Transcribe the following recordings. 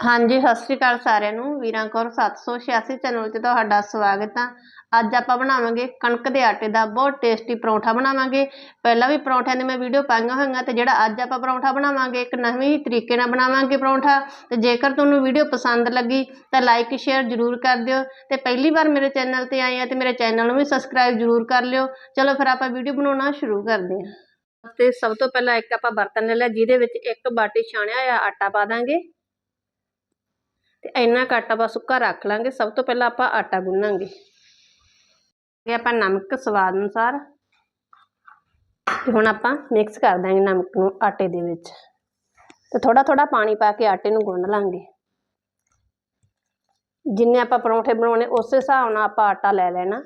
ਹਾਂਜੀ, ਸਤਿ ਸ਼੍ਰੀ ਅਕਾਲ ਸਾਰਿਆਂ ਨੂੰ। ਵੀਰਾਂ ਕੌਰ 786 ਚੈਨਲ 'ਤੇ ਤੁਹਾਡਾ ਸਵਾਗਤ ਆ। ਅੱਜ ਆਪਾਂ ਬਣਾਵਾਂਗੇ ਕਣਕ ਦੇ ਆਟੇ ਦਾ ਬਹੁਤ ਟੇਸਟੀ ਪਰੌਂਠਾ ਬਣਾਵਾਂਗੇ। ਪਹਿਲਾਂ ਵੀ ਪਰੌਂਠਿਆਂ ਦੀ ਮੈਂ ਵੀਡੀਓ ਪਾਈਆਂ ਹੋਈਆਂ ਤੇ ਜਿਹੜਾ ਅੱਜ ਆਪਾਂ ਪਰੌਂਠਾ ਬਣਾਵਾਂਗੇ, ਇੱਕ ਨਵੇਂ ਤਰੀਕੇ ਨਾਲ ਬਣਾਵਾਂਗੇ ਪਰੌਂਠਾ। ਤੇ ਜੇਕਰ ਤੁਹਾਨੂੰ ਵੀਡੀਓ ਪਸੰਦ ਲੱਗੀ, ਤਾਂ ਲਾਈਕ, ਸ਼ੇਅਰ ਜ਼ਰੂਰ ਕਰ ਦਿਓ। ਤੇ ਪਹਿਲੀ ਵਾਰ ਮੇਰੇ ਚੈਨਲ ਤੇ ਆਏ ਆ ਤੇ ਮੇਰੇ ਚੈਨਲ ਨੂੰ ਵੀ ਸਬਸਕ੍ਰਾਈਬ ਜ਼ਰੂਰ ਕਰ ਲਿਓ। ਚਲੋ ਫਿਰ ਆਪਾਂ ਵੀਡੀਓ ਬਣਾਉਣਾ ਸ਼ੁਰੂ ਕਰਦੇ ਹਾਂ। ਤੇ ਸਭ ਤੋਂ ਪਹਿਲਾਂ ਇੱਕ ਆਪਾਂ ਬਰਤਨ ਲੈ ਲਿਆ, ਜਿਹਦੇ ਵਿੱਚ ਇੱਕ ਬਾਟੀ ਛਾਣਿਆ ਹੋਇਆ ਆਟਾ ਪਾ ਦਾਂਗੇ। ਤੇ ਇੰਨਾ ਕੁ ਆਟਾ ਬਸ ਸੁੱਕਾ ਰੱਖ ਲਾਂਗੇ, ਸਭ ਤੋਂ ਪਹਿਲਾਂ ਆਪਾਂ ਆਟਾ ਗੁੰਨਾਂਗੇ। ਤੇ ਆਪਾਂ ਨਮਕ ਸਵਾਦ ਅਨੁਸਾਰ, ਤੇ ਹੁਣ ਆਪਾਂ ਮਿਕਸ ਕਰ ਦਾਂਗੇ ਨਮਕ ਨੂੰ ਆਟੇ ਦੇ ਵਿੱਚ। ਤੇ ਥੋੜਾ ਥੋੜਾ ਪਾਣੀ ਪਾ ਕੇ ਆਟੇ ਨੂੰ ਗੁੰਨ ਲਾਂਗੇ। ਜਿੰਨੇ ਆਪਾਂ ਪਰੌਂਠੇ ਬਣਾਉਣੇ, ਉਸੇ ਹਿਸਾਬ ਨਾਲ ਆਪਾਂ ਆਟਾ ਲੈ ਲੈਣਾ।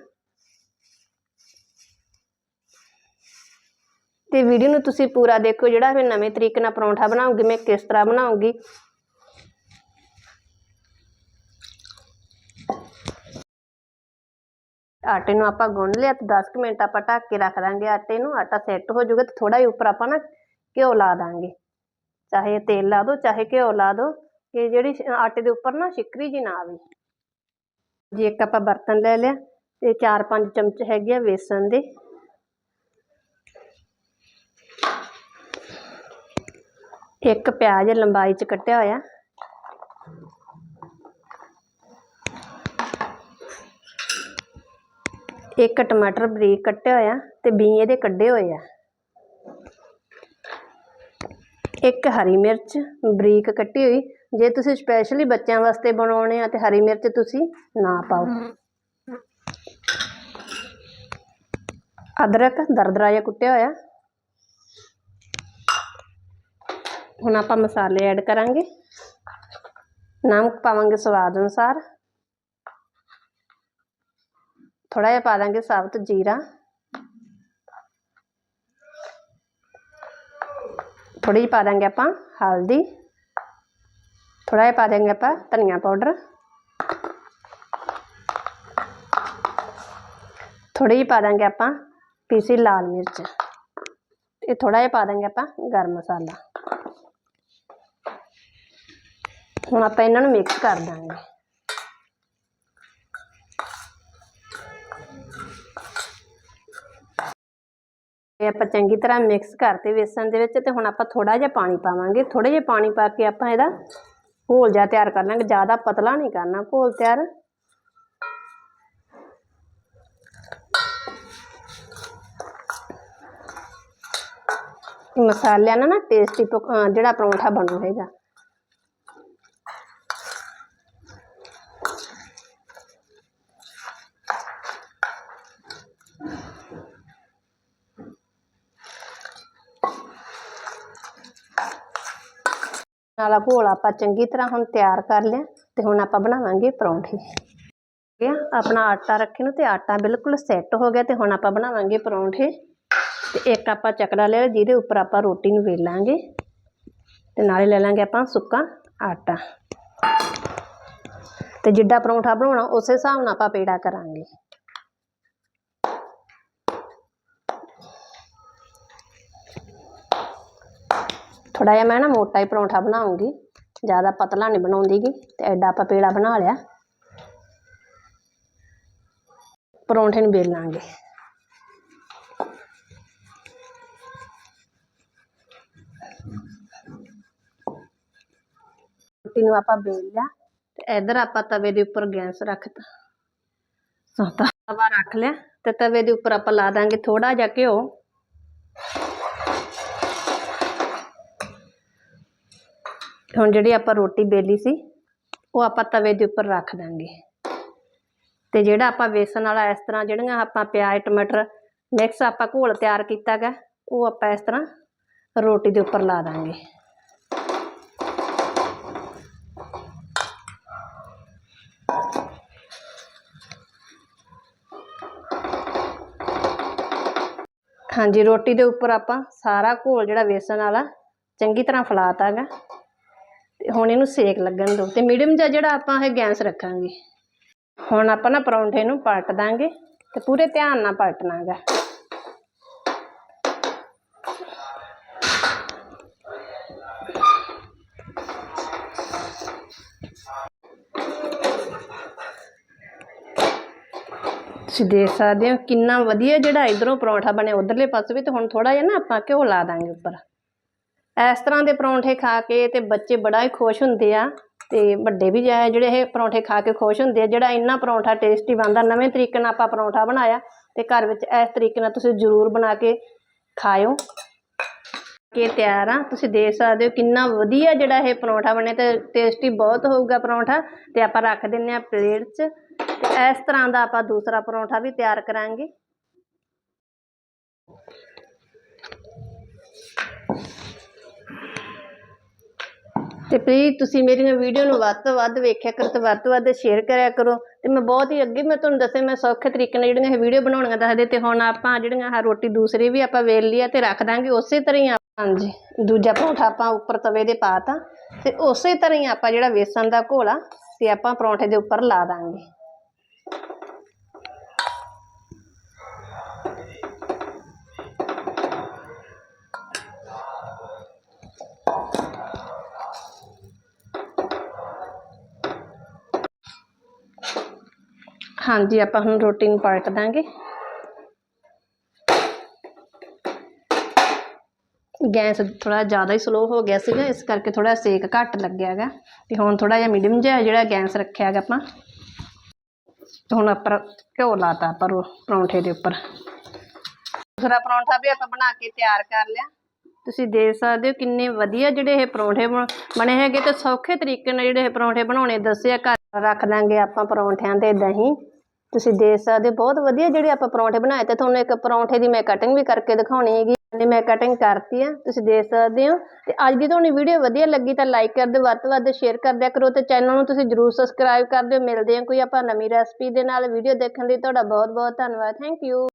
ਤੇ ਵੀਡੀਓ ਨੂੰ ਤੁਸੀਂ ਪੂਰਾ ਦੇਖੋ, ਜਿਹੜਾ ਮੈਂ ਨਵੇਂ ਤਰੀਕੇ ਨਾਲ ਪਰੌਂਠਾ ਬਣਾਉਂਗੀ, ਮੈਂ ਕਿਸ ਤਰ੍ਹਾਂ ਬਣਾਉਂਗੀ। ਆਟੇ ਨੂੰ ਆਪਾਂ ਗੁੰਨ ਲਿਆ ਤੇ 10 ਕੁ ਮਿੰਟ ਆਪਾਂ ਢੱਕ ਕੇ ਰੱਖ ਦਾਂਗੇ। ਆਟੇ ਨੂੰ ਆਟਾ ਸੈੱਟ ਹੋ ਜਾਊਗਾ ਤੇ ਥੋੜਾ ਜਿਹਾ ਉੱਪਰ ਆਪਾਂ ਨਾ ਘਿਓ ਲਾ ਦਾਂਗੇ। ਚਾਹੇ ਤੇਲ ਲਾ ਦਿਓ, ਚਾਹੇ ਘਿਓ ਲਾ ਦਿਓ, ਕਿ ਜਿਹੜੀ ਆਟੇ ਦੇ ਉੱਪਰ ਨਾ ਸ਼ਿਕਰੀ ਜੀ ਨਾ ਆਵੇ। ਜੀ, ਇੱਕ ਆਪਾਂ ਬਰਤਨ ਲੈ ਲਿਆ ਤੇ 4-5 ਚਮਚ ਹੈਗੇ ਆ ਵੇਸਣ ਦੇ। ਇੱਕ ਪਿਆਜ਼ ਲੰਬਾਈ ਚ ਕੱਟਿਆ ਹੋਇਆ। ਇੱਕ ਟਮਾਟਰ ਬਰੀਕ ਕੱਟਿਆ ਹੋਇਆ ਤੇ ਬੀ ਇਹਦੇ ਕੱਢੇ ਹੋਏ ਆ। ਇੱਕ ਹਰੀ ਮਿਰਚ ਬਰੀਕ ਕੱਟੀ ਹੋਈ। ਜੇ ਤੁਸੀਂ ਸਪੈਸ਼ਲੀ ਬੱਚਿਆਂ ਵਾਸਤੇ ਬਣਾਉਣੇ ਆ ਤੇ ਹਰੀ ਮਿਰਚ ਤੁਸੀਂ ਨਾ ਪਾਓ। ਅਦਰਕ ਦਰਦਰਾ ਜਿਹਾ ਕੁੱਟਿਆ ਹੋਇਆ। ਹੁਣ ਆਪਾਂ ਮਸਾਲੇ ਐਡ ਕਰਾਂਗੇ। ਨਮਕ ਪਾਵਾਂਗੇ ਸਵਾਦ ਅਨੁਸਾਰ। ਥੋੜਾ ਜਿਹਾ ਪਾ ਦਾਂਗੇ ਸਾਬਤ ਜੀਰਾ। ਥੋੜੀ ਜਿਹੀ ਪਾ ਦਾਂਗੇ ਆਪਾਂ ਹਲਦੀ। ਥੋੜਾ ਜਿਹਾ ਪਾ ਦਾਂਗੇ ਆਪਾਂ ਧਨੀਆ ਪਾਊਡਰ। ਥੋੜੀ ਜਿਹੀ ਪਾ ਦਾਂਗੇ ਆਪਾਂ ਪੀਸੀ ਲਾਲ ਮਿਰਚ। ਤੇ ਥੋੜਾ ਜਿਹਾ ਪਾ ਦਾਂਗੇ ਆਪਾਂ ਗਰਮ ਮਸਾਲਾ। ਹੁਣ ਆਪਾਂ ਇਹਨਾਂ ਨੂੰ ਮਿਕਸ ਕਰ ਦਾਂਗੇ। ਇਹ ਆਪਾਂ ਚੰਗੀ ਤਰ੍ਹਾਂ ਮਿਕਸ ਕਰਤੇ ਵੇਸਣ ਦੇ ਵਿੱਚ ਤੇ ਹੁਣ ਆਪਾਂ ਥੋੜਾ ਜਿਹਾ ਪਾਣੀ ਪਾਵਾਂਗੇ। ਥੋੜੇ ਜਿਹਾ ਪਾਣੀ ਪਾ ਕੇ ਆਪਾਂ ਇਹਦਾ ਘੋਲ ਜਿਹਾ ਤਿਆਰ ਕਰ ਲਾਂਗੇ। ਜ਼ਿਆਦਾ ਪਤਲਾ ਨਹੀਂ ਕਰਨਾ, ਘੋਲ ਤਿਆਰ। ਮਸਾਲਿਆਂ ਨਾਲ ਨਾ ਟੇਸਟੀ ਜਿਹੜਾ ਪਰੌਂਠਾ ਬਣੂਗਾ ਵਾਲਾ ਘੋਲ ਆਪਾਂ ਚੰਗੀ ਤਰ੍ਹਾਂ ਹੁਣ ਤਿਆਰ ਕਰ ਲਿਆ ਤੇ ਹੁਣ ਆਪਾਂ ਬਣਾਵਾਂਗੇ ਪਰੌਂਠੇ। ਗਿਆ? ਆਪਣਾ ਆਟਾ ਰੱਖੇ ਨੂੰ ਤੇ ਆਟਾ ਬਿਲਕੁਲ ਸੈੱਟ ਹੋ ਗਿਆ ਤੇ ਹੁਣ ਆਪਾਂ ਬਣਾਵਾਂਗੇ ਪਰੌਂਠੇ। ਤੇ ਇੱਕ ਆਪਾਂ ਚੱਕੜਾ ਲੈ ਜਿਹਦੇ ਉੱਪਰ ਆਪਾਂ ਰੋਟੀ ਨੂੰ ਵੇਲਾਂਗੇ। ਤੇ ਨਾਲੇ ਲੈ ਲਾਂਗੇ ਆਪਾਂ ਸੁੱਕਾ ਆਟਾ। ਤੇ ਜਿੱਡਾ ਪਰੌਂਠਾ ਬਣਾਉਣਾ, ਉਸੇ ਹਿਸਾਬ ਨਾਲ ਆਪਾਂ ਪੇੜਾ ਕਰਾਂਗੇ। ਥੋੜਾ ਜਿਹਾ ਮੈਂ ਨਾ ਮੋਟਾ ਹੀ ਪਰੌਂਠਾ ਬਣਾਉਂਗੀ, ਜ਼ਿਆਦਾ ਪਤਲਾ ਨਹੀਂ ਬਣਾਉਂਦੀ ਗੀ, ਤੇ ਐਡਾ ਆਪਾਂ ਪੇੜਾ ਬਣਾ ਲਿਆ। ਪਰੌਂਠੇ ਨੂੰ ਵੇਲਾਂਗੇ ਰੋਟੀ ਨੂੰ ਆਪਾਂ ਬੇਲ ਲਿਆ, ਤੇ ਇਧਰ ਆਪਾਂ ਤਵੇ ਦੇ ਉੱਪਰ ਗੈਸ ਰੱਖਤਾ ਸਾਤਾ ਤਵਾ ਰੱਖ ਲਿਆ, ਤੇ ਤਵੇ ਦੇ ਉੱਪਰ ਆਪਾਂ ਲਾ ਦਾਂਗੇ ਥੋੜਾ ਜਿਹਾ ਘਿਓ। ਹੁਣ ਜਿਹੜੀ ਆਪਾਂ ਰੋਟੀ ਬੇਲੀ ਸੀ, ਉਹ ਆਪਾਂ ਤਵੇ ਦੇ ਉੱਪਰ ਰੱਖ ਦਾਂਗੇ। ਤੇ ਜਿਹੜਾ ਆਪਾਂ ਵੇਸਣ ਵਾਲਾ ਇਸ ਤਰ੍ਹਾਂ ਜਿਹੜੀਆਂ ਆਪਾਂ ਪਿਆਜ਼, ਟਮਾਟਰ, ਮਿਕਸ ਆਪਾਂ ਘੋਲ ਤਿਆਰ ਕੀਤਾ ਗਾ ਉਹ ਆਪਾਂ ਇਸ ਤਰ੍ਹਾਂ ਰੋਟੀ ਦੇ ਉੱਪਰ ਲਾ ਦਾਂਗੇ। ਹਾਂਜੀ, ਰੋਟੀ ਦੇ ਉੱਪਰ ਆਪਾਂ ਸਾਰਾ ਘੋਲ ਜਿਹੜਾ ਵੇਸਣ ਵਾਲਾ ਚੰਗੀ ਤਰ੍ਹਾਂ ਫੈਲਾਤਾ ਗਾ ਤੇ ਹੁਣ ਇਹਨੂੰ ਸੇਕ ਲੱਗਣ ਦਿਓ ਤੇ ਮੀਡੀਅਮ ਜਿਹਾ ਜਿਹੜਾ ਆਪਾਂ ਇਹ ਗੈਸ ਰੱਖਾਂਗੇ। ਹੁਣ ਆਪਾਂ ਨਾ ਪਰੌਂਠੇ ਨੂੰ ਪਲਟ ਦਾਂਗੇ ਤੇ ਪੂਰੇ ਧਿਆਨ ਨਾਲ ਪਲਟਣਾਗਾ। ਤੁਸੀਂ ਦੇਖ ਸਕਦੇ ਹੋ ਕਿੰਨਾ ਵਧੀਆ ਜਿਹੜਾ ਇਧਰੋਂ ਪਰੌਂਠਾ ਬਣਿਆ, ਉਧਰਲੇ ਪਾਸੇ ਵੀ ਤੇ ਹੁਣ ਥੋੜਾ ਜਿਹਾ ਨਾ ਆਪਾਂ ਘਿਓ ਲਾ ਦਾਂਗੇ ਉੱਪਰ। ਇਸ ਤਰ੍ਹਾਂ ਦੇ ਪਰੌਂਠੇ ਖਾ ਕੇ ਤੇ ਬੱਚੇ ਬੜਾ ਹੀ ਖੁਸ਼ ਹੁੰਦੇ ਆ ਤੇ ਵੱਡੇ ਵੀ ਜਿਹੜੇ ਇਹ ਪਰੌਂਠੇ ਖਾ ਕੇ ਖੁਸ਼ ਹੁੰਦੇ ਆ, ਜਿਹੜਾ ਇੰਨਾ ਪਰੌਂਠਾ ਟੇਸਟੀ ਬਣਦਾ, ਨਵੇਂ ਤਰੀਕੇ ਨਾਲ ਆਪਾਂ ਪਰੌਂਠਾ ਬਣਾਇਆ ਤੇ ਘਰ ਵਿੱਚ ਇਸ ਤਰੀਕੇ ਨਾਲ ਤੁਸੀਂ ਜ਼ਰੂਰ ਬਣਾ ਕੇ ਖਾਇਓ। ਕੇ ਤਿਆਰ ਆ, ਤੁਸੀਂ ਦੇਖ ਸਕਦੇ ਹੋ ਕਿੰਨਾ ਵਧੀਆ ਜਿਹੜਾ ਇਹ ਪਰੌਂਠਾ ਬਣਿਆ ਤੇ ਟੇਸਟੀ ਬਹੁਤ ਹੋਊਗਾ ਪਰੌਂਠਾ ਤੇ ਆਪਾਂ ਰੱਖ ਦਿੰਨੇ ਆ ਪਲੇਟ 'ਚ ਤੇ ਇਸ ਤਰ੍ਹਾਂ ਦਾ ਆਪਾਂ ਦੂਸਰਾ ਪਰੌਂਠਾ ਵੀ ਤਿਆਰ ਕਰਾਂਗੇ। ਤੇ ਪਲੀਜ਼ ਤੁਸੀਂ ਮੇਰੀਆਂ ਵੀਡੀਓ ਨੂੰ ਵੱਧ ਤੋਂ ਵੱਧ ਵੇਖਿਆ ਕਰੋ ਤੇ ਵੱਧ ਤੋਂ ਵੱਧ ਸ਼ੇਅਰ ਕਰਿਆ ਕਰੋ ਤੇ ਮੈਂ ਬਹੁਤ ਹੀ ਅੱਗੇ ਮੈਂ ਤੁਹਾਨੂੰ ਦੱਸਿਆ ਮੈਂ ਸੌਖੇ ਤਰੀਕੇ ਨਾਲ ਜਿਹੜੀਆਂ ਇਹ ਵੀਡੀਓ ਬਣਾਉਣੀਆਂ ਦੱਸਦੇ ਤੇ ਹੁਣ ਆਪਾਂ ਜਿਹੜੀਆਂ ਆਹ ਰੋਟੀ ਦੂਸਰੀ ਵੀ ਆਪਾਂ ਵੇਲ ਲਈ ਆ ਤੇ ਰੱਖ ਦਾਂਗੇ ਉਸੇ ਤਰ੍ਹਾਂ ਹੀ ਆਪਾਂ ਹਾਂਜੀ, ਦੂਜਾ ਪਰੌਂਠਾ ਆਪਾਂ ਉੱਪਰ ਤਵੇ ਦੇ ਪਾਤਾ ਤੇ ਉਸੇ ਤਰ੍ਹਾਂ ਹੀ ਆਪਾਂ ਜਿਹੜਾ ਵੇਸਣ ਦਾ ਘੋਲਾ ਤੇ ਆਪਾਂ ਪਰੌਂਠੇ ਦੇ ਉੱਪਰ ਲਾ ਦਾਂਗੇ। ਹਾਂਜੀ ਆਪਾਂ ਹੁਣ ਰੋਟੀ ਨੂੰ ਪਲਟ ਦਾਂਗੇ ਗੈਸ ਥੋੜਾ ਜ਼ਿਆਦਾ ਹੀ ਸਲੋ ਹੋ ਗਿਆ ਸੀਗਾ ਇਸ ਕਰਕੇ ਥੋੜਾ ਸੇਕ ਘੱਟ ਲੱਗਿਆ ਹੈਗਾ ਤੇ ਹੁਣ ਥੋੜਾ ਜਿਹਾ ਮੀਡੀਅਮ ਜਿਹਾ ਜਿਹੜਾ ਗੈਸ ਰੱਖਿਆ ਹੈਗਾ ਆਪਾਂ ਤੇ ਹੁਣ ਆਪਾਂ ਘਿਓ ਲਾਤਾ ਆਪਾਂ ਰੋ- ਪਰੌਂਠੇ ਦੇ ਉੱਪਰ ਦੂਸਰਾ ਪਰੌਂਠਾ ਵੀ ਆਪਾਂ ਬਣਾ ਕੇ ਤਿਆਰ ਕਰ ਲਿਆ ਤੁਸੀਂ ਦੇਖ ਸਕਦੇ ਹੋ ਕਿੰਨੇ ਵਧੀਆ ਜਿਹੜੇ ਇਹ ਪਰੌਂਠੇ ਬਣ- ਬਣੇ ਹੈਗੇ ਤੇ ਸੌਖੇ ਤਰੀਕੇ ਨਾਲ ਜਿਹੜੇ ਇਹ ਪਰੌਂਠੇ ਬਣਾਉਣੇ ਦੱਸਿਆ ਘਰ ਰੱਖ ਦਾਂਗੇ ਆਪਾਂ ਪਰੌਂਠਿਆਂ ਤੇ ਦਹੀਂ ਤੁਸੀਂ ਦੇਖ ਸਕਦੇ ਹੋ, ਬਹੁਤ ਵਧੀਆ ਜਿਹੜੇ ਆਪਾਂ ਪਰੌਂਠੇ ਬਣਾਏ ਤੇ ਤੁਹਾਨੂੰ ਇੱਕ ਪਰੌਂਠੇ ਦੀ ਮੈਂ ਕਟਿੰਗ ਵੀ ਕਰਕੇ ਦਿਖਾਉਣੀ ਹੈਗੀ ਤੇ ਮੈਂ ਕਟਿੰਗ ਕਰਤੀ ਆ, ਤੁਸੀਂ ਦੇਖ ਸਕਦੇ ਹੋ। ਤੇ ਅੱਜ ਦੀ ਤੁਹਾਨੂੰ ਵੀਡੀਓ ਵਧੀਆ ਲੱਗੀ ਤਾਂ ਲਾਈਕ ਕਰ ਦਿਓ, ਵੱਧ ਤੋਂ ਵੱਧ ਸ਼ੇਅਰ ਕਰ ਦਿਆ ਕਰੋ ਤੇ ਚੈਨਲ ਨੂੰ ਤੁਸੀਂ ਜਰੂਰ ਸਬਸਕ੍ਰਾਈਬ ਕਰ ਦਿਓ। ਮਿਲਦੇ ਹਾਂ ਕੋਈ ਆਪਾਂ ਨਵੀਂ ਰੈਸਪੀ ਦੇ ਨਾਲ। ਵੀਡੀਓ ਦੇਖਣ ਲਈ ਤੁਹਾਡਾ ਬਹੁਤ ਬਹੁਤ ਧੰਨਵਾਦ। Thank you